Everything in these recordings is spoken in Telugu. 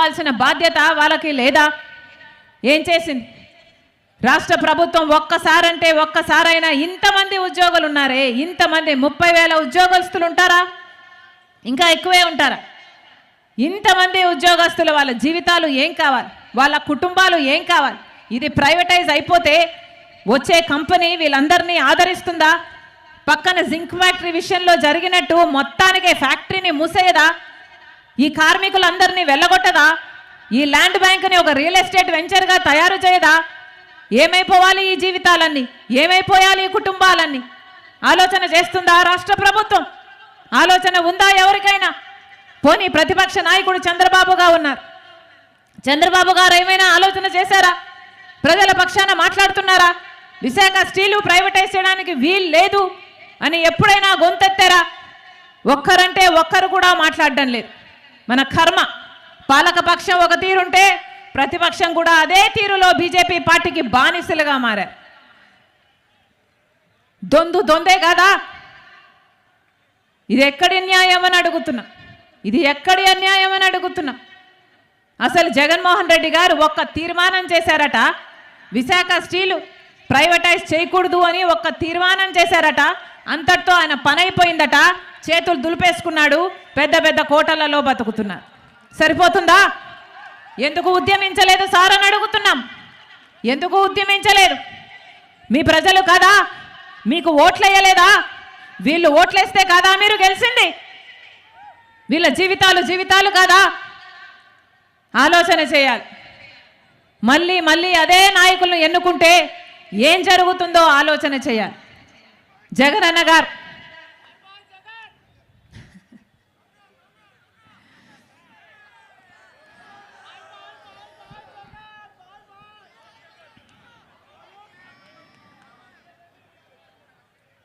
ఆదుకోవాల్సిన బాధ్యత వాళ్ళకి లేదా? ఏం చేసింది? రాష్ట్ర ప్రభుత్వం ఒక్కసారంటే ఒక్కసారైనా ఇంతమంది ఉద్యోగులు ఉన్నారే ఇంతమంది ముప్పై వేల ఉద్యోగస్తులు ఉంటారా ఇంకా ఎక్కువే ఉంటారా? ఇంతమంది ఉద్యోగస్తులు వాళ్ళ జీవితాలు ఏం కావాలి? వాళ్ళ కుటుంబాలు ఏం కావాలి? ఇది ప్రైవేటైజ్ అయిపోతే వచ్చే కంపెనీ వీళ్ళందరినీ ఆదరిస్తుందా? పక్కన జింక్ ఫ్యాక్టరీ విషయంలో జరిగినట్టు మొత్తానికే ఫ్యాక్టరీని మూసేయదా? ఈ కార్మికులందరినీ వెళ్ళగొట్టదా? ఈ ల్యాండ్ బ్యాంక్ని ఒక రియల్ ఎస్టేట్ వెంచర్గా తయారు చేయదా? ఏమైపోవాలి ఈ జీవితాలన్నీ? ఏమైపోయాలి ఈ కుటుంబాలన్నీ? ఆలోచన చేస్తుందా రాష్ట్ర ప్రభుత్వం? ఆలోచన ఉందా ఎవరికైనా? పోనీ ప్రతిపక్ష నాయకుడు చంద్రబాబుగా ఉన్నారు. చంద్రబాబు గారు ఏమైనా ఆలోచన చేశారా? ప్రజల పక్షాన మాట్లాడుతున్నారా? విశాఖ స్టీలు ప్రైవేటైజ్ చేయడానికి వీలు లేదు అని ఎప్పుడైనా గొంతెత్తారా? ఒక్కరంటే ఒక్కరు కూడా మాట్లాడడం లేదు. మన కర్మ. పాలకపక్షం ఒక తీరుంటే ప్రతిపక్షం కూడా అదే తీరులో బీజేపీ పార్టీకి బానిసలుగా మారారు. దొందు దొందే కదా? ఇది ఎక్కడి న్యాయం అని అడుగుతున్నా. ఇది ఎక్కడి అన్యాయం అని అడుగుతున్నా. అసలు జగన్మోహన్ రెడ్డి గారు ఒక్క తీర్మానం చేశారట. విశాఖ స్టీలు ప్రైవేటైజ్ చేయకూడదు అని ఒక్క తీర్మానం చేశారట. అంతటితో ఆయన పనైపోయిందట. చేతులు దులిపేసుకున్నాడు. పెద్ద పెద్ద కోటలలో బతుకుతున్నారు సరిపోతుందా? ఎందుకు ఉద్యమించలేదు సార్ అని అడుగుతున్నాం. ఎందుకు ఉద్యమించలేదు? మీ ప్రజలు కదా? మీకు ఓట్లేయలేదా? వీళ్ళు ఓట్లేస్తే కదా మీరు గెలిచింది? వీళ్ళ జీవితాలు జీవితాలు కదా? ఆలోచన చేయాలి. మళ్ళీ మళ్ళీ అదే నాయకులను ఎన్నుకుంటే ఏం జరుగుతుందో ఆలోచన చేయాలి. జగన్ అన్న గారు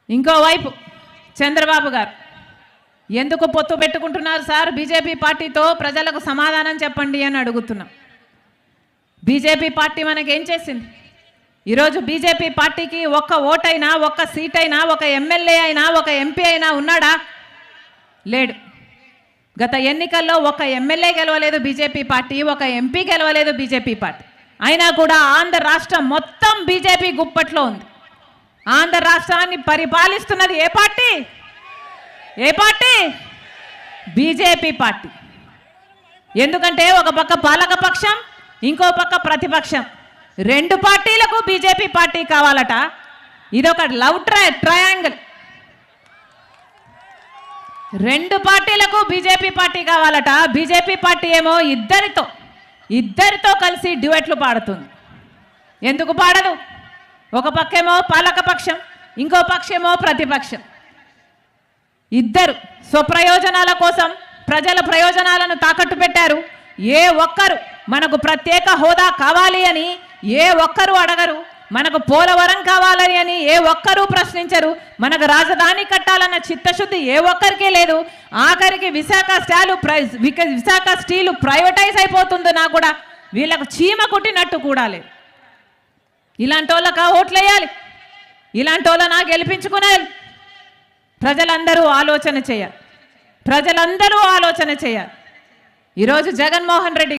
ఇంకోవైపు చంద్రబాబు గారు. ఎందుకు పొత్తు పెట్టుకుంటున్నారు సార్? బీజేపీ పార్టీతో ప్రజలకు సమాధానం చెప్పండి అని అడుగుతున్నాం. బీజేపీ పార్టీ మనకి ఏం చేసింది? ఈరోజు బీజేపీ పార్టీకి ఒక్క ఓటైనా ఒక్క సీట్ అయినా ఒక ఎమ్మెల్యే అయినా ఒక ఎంపీ అయినా ఉన్నాడా? లేడు. గత ఎన్నికల్లో ఒక ఎమ్మెల్యే గెలవలేదు బీజేపీ పార్టీ ఒక ఎంపీ గెలవలేదు బీజేపీ పార్టీ. అయినా కూడా ఆంధ్ర రాష్ట్రం మొత్తం బీజేపీ గుప్పట్లో ఉంది. ఆంధ్ర రాష్ట్రాన్ని పరిపాలిస్తున్నది ఏ పార్టీ? ఏ పార్టీ? BJP party. ఎందుకంటే ఒక పక్క పాలక పక్షం ఇంకో పక్క ప్రతిపక్షం. రెండు పార్టీలకు బీజేపీ పార్టీ కావాలట. ఇదొక లవ్ ట్రై ట్రయాంగిల్. రెండు పార్టీలకు బీజేపీ పార్టీ కావాలట. బీజేపీ పార్టీ ఏమో ఇద్దరితో ఇద్దరితో కలిసి డ్యూయట్లు పాడుతుంది. ఎందుకు పాడదు? ఒక పక్కేమో పాలక పక్షం ఇంకో పక్షేమో ప్రతిపక్షం. ఇద్దరు స్వప్రయోజనాల కోసం ప్రజల ప్రయోజనాలను తాకట్టు పెట్టారు. ఏ ఒక్కరు మనకు ప్రత్యేక హోదా కావాలి అని ఏ ఒక్కరు అడగరు. మనకు పోలవరం కావాలని అని ఏ ఒక్కరూ ప్రశ్నించరు. మనకు రాజధాని కట్టాలన్న చిత్తశుద్ధి ఏ ఒక్కరికే లేదు. ఆఖరికి విశాఖ స్టాలు ప్రై విశాఖ స్టీలు ప్రైవేటైజ్ అయిపోతుందో నా కూడా వీళ్ళకు చీమ కుట్టినట్టు కూడా లేదు. ఇలాంటి హోటల్ వేయాలి. ఇలాంటి వాళ్ళనా గెలిపించుకునేయాలి. ప్రజలందరూ ఆలోచన చేయాలి. ప్రజలందరూ ఆలోచన చేయాలి. ఈరోజు జగన్మోహన్ రెడ్డి